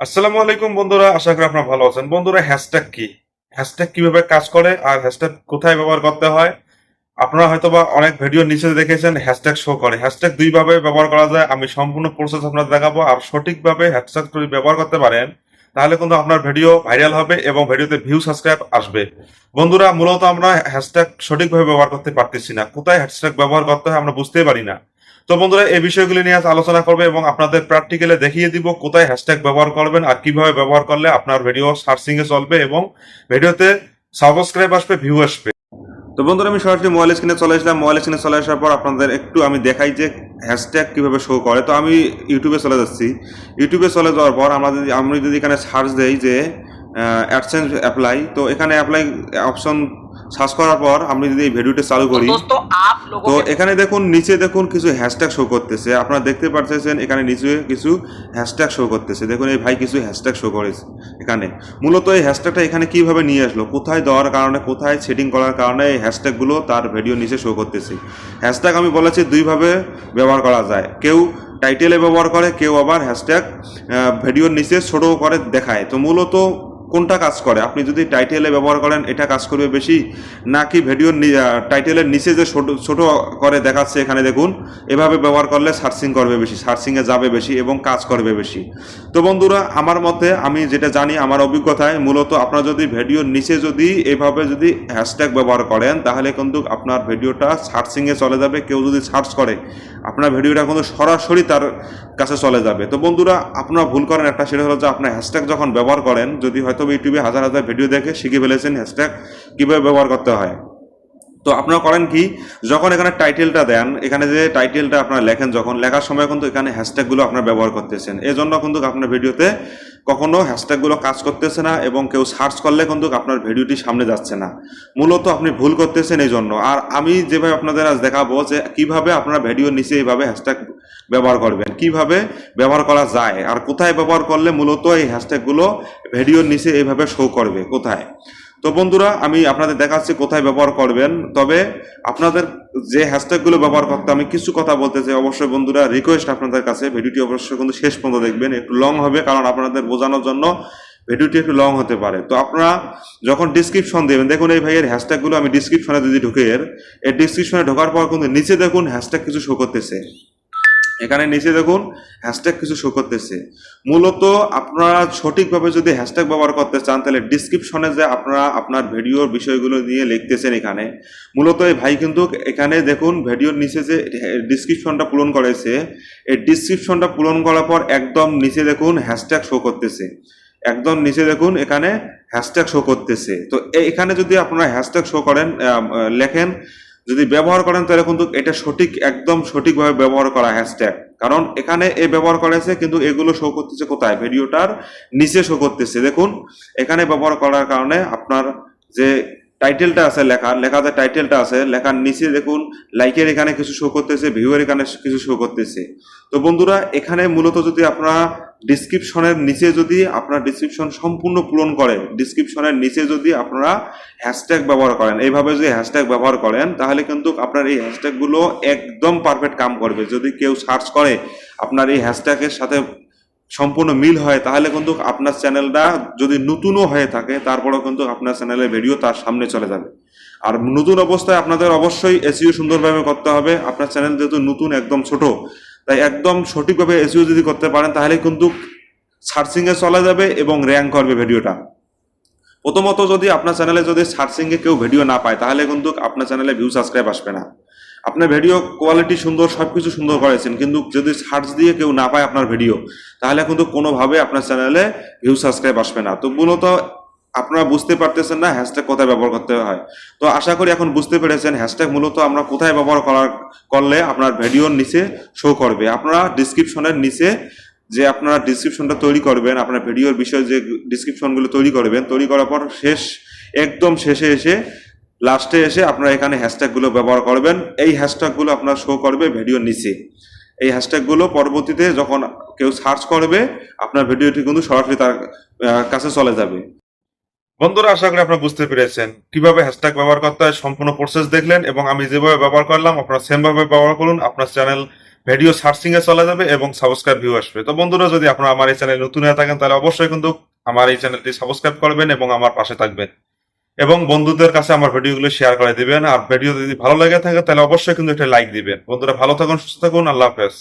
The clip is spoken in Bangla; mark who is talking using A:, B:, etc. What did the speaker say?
A: আসসালামু আলাইকুম বন্ধুরা, আশা করি আপনারা ভালো আছেন। বন্ধুরা হ্যাশট্যাগ কি? হ্যাশট্যাগ কীভাবে কাজ করে আর হ্যাশট্যাগ কোথায় ব্যবহার করতে হয়? আপনারা হয়তোবা অনেক ভিডিও নিচে দেখেছেন হ্যাশট্যাগ শো করে। হ্যাশট্যাগ দুই ভাবে ব্যবহার করা যায়। আমি সম্পূর্ণ প্রসেস আপনাদের দেখাবো। আর সঠিকভাবে হ্যাশট্যাগ যদি ব্যবহার করতে পারেন, তাহলে কিন্তু আপনার ভিডিও ভাইরাল হবে এবং ভিডিওতে ভিউ সাবস্ক্রাইব আসবে। বন্ধুরা, মূলত আমরা হ্যাশট্যাগ সঠিকভাবে ব্যবহার করতে পারতেছি না। কোথায় হ্যাশট্যাগ ব্যবহার করতে হয় আমরা বুঝতেই পারি না। তো বন্ধুরা, এই বিষয়গুলি নিয়ে আজ আলোচনা করবে এবং আপনাদের প্র্যাকটিক্যালে দেখিয়ে দিব কোথায় হ্যাশট্যাগ ব্যবহার করবেন আর কীভাবে ব্যবহার করলে আপনার ভিডিও সার্চিং এ চলবে এবং ভিডিওতে সাবস্ক্রাইব আসবে ভিউ আসবে। তো বন্ধুরা, আমি সরাসরি মোবাইল স্ক্রিনে চলে আসলাম। মোবাইল স্ক্রিনে চলে আসার পর আপনাদের একটু আমি দেখাই যে হ্যাশট্যাগ কীভাবে শো করে। তো আমি ইউটিউবে চলে যাচ্ছি। ইউটিউবে চলে যাওয়ার পর আমরা যদি, আমি যদি এখানে সার্চ দেই যে অ্যাডসেন্স অ্যাপ্লাই তো এখানে অ্যাপ্লাই অপশন সার্চ করার পর আমরা যদি এই ভিডিওটি চালু করি তো এখানে দেখুন নিচে দেখুন কিছু হ্যাশট্যাগ শো করতেছে। আপনারা দেখতে পাচ্ছেন এখানে নিচে কিছু হ্যাশট্যাগ শো করতেছে। দেখুন এই ভাই কিছু হ্যাশট্যাগ শো করেছে এখানে। মূলত এই হ্যাশট্যাগটা এখানে কীভাবে নিয়ে আসলো কোথায় দেওয়ার কারণে কোথায় সেটিং করার কারণে এই হ্যাশট্যাগগুলো তার ভিডিও নিচে শো করতেছে। হ্যাশট্যাগ আমি বলেছি দুইভাবে ব্যবহার করা যায়। কেউ টাইটেলে ব্যবহার করে কেউ আবার হ্যাশট্যাগ ভিডিওর নিচে ছোটো করে দেখায়। তো মূলত কোনটা কাজ করে? আপনি যদি টাইটেলে ব্যবহার করেন, এটা কাজ করবে বেশি। নাকি ভিডিওর টাইটেলের নিচে যে ছোট করে দেখাচ্ছে এখানে দেখুন, এভাবে ব্যবহার করলে সার্চিং করবে বেশি সার্চিংয়ে যাবে বেশি এবং কাজ করবে বেশি। তো বন্ধুরা, আমার মতে আমি যেটা জানি, আমার অভিজ্ঞতায় মূলত আপনার যদি ভিডিওর নিচে যদি এভাবে যদি হ্যাশট্যাগ ব্যবহার করেন, তাহলে কিন্তু আপনার ভিডিওটা সার্চিংয়ে চলে যাবে। কেউ যদি সার্চ করে, আপনার ভিডিওটা কিন্তু সরাসরি তার কাছে চলে যাবে। তো বন্ধুরা, আপনারা ভুল করেন। একটা সেটা হলো যে, আপনার হ্যাশট্যাগ যখন ব্যবহার করেন, যদি হয়তো ইউটিউবে হাজার হাজার ভিডিও দেখে শিখে ফেলেছেন হ্যাশট্যাগ কীভাবে ব্যবহার করতে হয়। তো আপনারা করেন কি, যখন এখানে টাইটেলটা দেন, এখানে যে টাইটেলটা আপনারা লেখেন, যখন লেখার সময় কিন্তু এখানে হ্যাশট্যাগুলো আপনারা ব্যবহার করতেছেন। এই জন্য কিন্তু আপনার ভিডিওতে কখনো হ্যাশট্যাগুলো কাজ করতেছে না এবং কেউ সার্চ করলে কিন্তু আপনার ভিডিওটি সামনে যাচ্ছে না। মূলত আপনি ভুল করতেছেন এই জন্য আর আমি যেভাবে আপনাদের আজ দেখাবো যে কীভাবে আপনারা ভিডিওর নিচে এইভাবে হ্যাশট্যাগ ব্যবহার করবেন। কীভাবে ব্যবহার করা যায় আর কোথায় ব্যবহার করলে মূলত এই হ্যাশট্যাগুলো ভিডিওর নিচে এইভাবে শো করবে? কোথায়? তো বন্ধুরা, আমি আপনাদের দেখাচ্ছি কোথায় ব্যবহার করবেন। তবে আপনাদের যে হ্যাশট্যাগুলো ব্যবহার করতে আমি কিছু কথা বলতে চাই, অবশ্যই বন্ধুরা রিকোয়েস্ট আপনাদের কাছে। ভিডিওটি অবশ্যই কিন্তু শেষ পর্যন্ত দেখবেন, একটু লং হবে কারণ আপনাদের বোঝানোর জন্য ভিডিওটি একটু লং হতে পারে। তো আপনারা যখন ডিসক্রিপশন দেবেন, দেখুন এই ভাইয়ের হ্যাশট্যাগুলো আমি ডিসক্রিপশনে যদি ঢুকে, এর এই ডিসক্রিপশনে ঢোকার পর কিন্তু নিচে দেখুন হ্যাশট্যাগ কিছু শো করতেছে। এখানে নিচে দেখুন হ্যাশট্যাগ কিছু শো করতেছে। মূলত আপনারা সঠিকভাবে যদি হ্যাশট্যাগ ব্যবহার করতে চান, তাহলে ডিসক্রিপশনে যে আপনারা আপনার ভিডিওর বিষয়গুলো নিয়ে লিখতেছেন এখানে। মূলত এই ভাই কিন্তু এখানে দেখুন ভিডিওর নিচে যে ডিসক্রিপশনটা পূরণ করেছে, এই ডিসক্রিপশনটা পূরণ করার পর একদম নিচে দেখুন হ্যাশট্যাগ শো করতেছে। একদম নিচে দেখুন, এখানে হ্যাশট্যাগ শো করতেছে। তো এখানে যদি আপনারা হ্যাশট্যাগ শো করেন লেখেন যদি ব্যবহার করেন, তাহলে কিন্তু এটা সঠিক, একদম সঠিকভাবে ব্যবহার করা হ্যাশট্যাগ কারণ এখানে এ ব্যবহার করেছে, কিন্তু এগুলো শো করতেছে কোথায়? ভিডিওটার নিচে শো করতেছে। দেখুন, এখানে ব্যবহার করার কারণে আপনার যে টাইটেলটা আছে লেখা লেখা যে টাইটেলটা আছে, লেখার নিচে দেখুন লাইকের এখানে কিছু শো করতেছে ভিউয়ের এখানে কিছু শো করতেছে। তো বন্ধুরা, এখানে মূলত যদি আপনারা ডিসক্রিপশনের নিচে যদি আপনার ডিসক্রিপশন সম্পূর্ণ পূরণ করে ডিসক্রিপশনের নিচে যদি আপনারা হ্যাশট্যাগ ব্যবহার করেন। এইভাবে যদি হ্যাশট্যাগ ব্যবহার করেন, তাহলে কিন্তু আপনার এই হ্যাশট্যাগুলো একদম পারফেক্ট কাম করবে। যদি কেউ সার্চ করে আপনার এই হ্যাশট্যাগের সাথে সম্পূর্ণ মিল হয়, তাহলে কিন্তু আপনার চ্যানেলটা যদি নতুনও হয়ে থাকে, তারপরেও কিন্তু আপনার চ্যানেলের ভিডিও তার সামনে চলে যাবে। আর নতুন অবস্থায় আপনাদের অবশ্যই এসিও সুন্দরভাবে করতে হবে। আপনার চ্যানেল যেহেতু নতুন, একদম ছোট, তাই একদম সঠিকভাবে এসিও যদি করতে পারেন, তাহলে কিন্তু সার্চিংয়ে চলে যাবে এবং র্যাঙ্ক করবে ভিডিওটা প্রথমত যদি আপনার চ্যানেলে যদি সার্চিংয়ে কেউ ভিডিও না পায়, তাহলে কিন্তু আপনার চ্যানেলে ভিউ সাবস্ক্রাইব আসবে না। আপনার ভিডিও কোয়ালিটি সুন্দর সব কিছু সুন্দর করেছেন, কিন্তু যদি সার্চ দিয়ে কেউ না পায় আপনার ভিডিও তাহলে কিন্তু কোনোভাবে আপনার চ্যানেলে ভিউ সাবস্ক্রাইব আসবে না। তো মূলত আপনারা বুঝতে পারতেছেন না হ্যাশট্যাগ কোথায় ব্যবহার করতে হয়। তো আশা করি এখন বুঝতে পেরেছেন হ্যাশট্যাগ মূলত আমরা কোথায় ব্যবহার করার, করলে আপনার ভিডিওর নিচে শো করবে। আপনারা ডিসক্রিপশনের নিচে যে আপনারা ডিসক্রিপশনটা তৈরি করবেন, আপনার ভিডিওর বিষয়ে যে ডিসক্রিপশনগুলো তৈরি করবেন, তৈরি করার পর শেষ, একদম শেষে এসে লাস্টে এসে আপনারা এখানে হ্যাশট্যাগুলো ব্যবহার করবেন। এই হ্যাশট্যাগুলো আপনার শো করবে ভিডিওর নিচে। এই হ্যাশট্যাগুলো পরবর্তীতে যখন কেউ সার্চ করবে, আপনার ভিডিওটি কিন্তু সরাসরি তার কাছে চলে যাবে। বন্ধুরা, আশা করি আপনারা বুঝতে পেরেছেন কীভাবে হ্যাশট্যাগ ব্যবহার করতে হয়, সম্পূর্ণ প্রসেস দেখলেন এবং আমি যেভাবে ব্যবহার করলাম, আপনারা সেম ভাবে ব্যবহার করুন, আপনার চ্যানেল ভিডিও সার্চিং এ চলে যাবে এবং সাবস্ক্রাইব ভিউ আসবে। তো বন্ধুরা, যদি আপনারা আমার এই চ্যানেলে নতুন হয়ে থাকেন, তাহলে অবশ্যই কিন্তু আমার এই চ্যানেলটি সাবস্ক্রাইব করবেন এবং আমার পাশে থাকবেন। এবং বন্ধুদের কাছে আমার ভিডিওগুলো শেয়ার করে দিবেন। আর ভিডিও যদি ভালো লেগে থাকে, তাহলে অবশ্যই কিন্তু একটা লাইক দিবেন। বন্ধুরা, ভালো থাকুন, সুস্থ থাকুন। আল্লাহ হাফেজ।